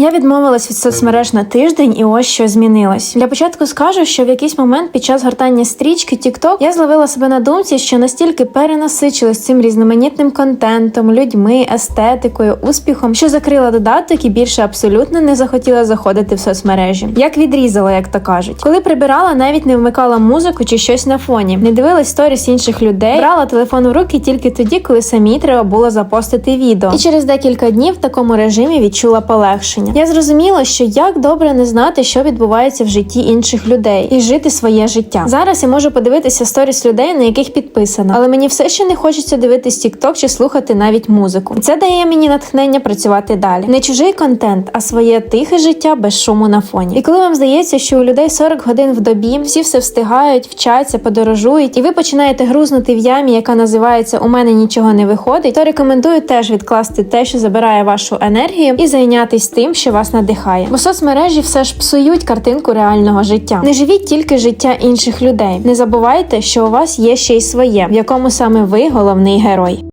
Я відмовилась від соцмереж на тиждень, і ось що змінилось. Для початку скажу, що в якийсь момент під час гортання стрічки TikTok я зловила себе на думці, що настільки перенасичилась цим різноманітним контентом, людьми, естетикою, успіхом, що закрила додаток і більше абсолютно не захотіла заходити в соцмережі. Як відрізала, як то кажуть. Коли прибирала, навіть не вмикала музику чи щось на фоні, не дивилась сторіс інших людей, брала телефон в руки тільки тоді, коли самій треба було запостити відео. І через декілька днів в такому режимі відчула полегшення. Я зрозуміла, що як добре не знати, що відбувається в житті інших людей, і жити своє життя. Зараз я можу подивитися сторіс людей, на яких підписано, але мені все ще не хочеться дивитись TikTok чи слухати навіть музику. Це дає мені натхнення працювати далі. Не чужий контент, а своє тихе життя без шуму на фоні. І коли вам здається, що у людей 40 годин в добі, всі все встигають, вчаться, подорожують, і ви починаєте грузнути в ямі, яка називається У мене нічого не виходить, то рекомендую теж відкласти те, що забирає вашу енергію, і зайнятись тим, що вас надихає. Бо соцмережі все ж псують картинку реального життя. Не живіть тільки життя інших людей. Не забувайте, що у вас є ще й своє, в якому саме ви головний герой.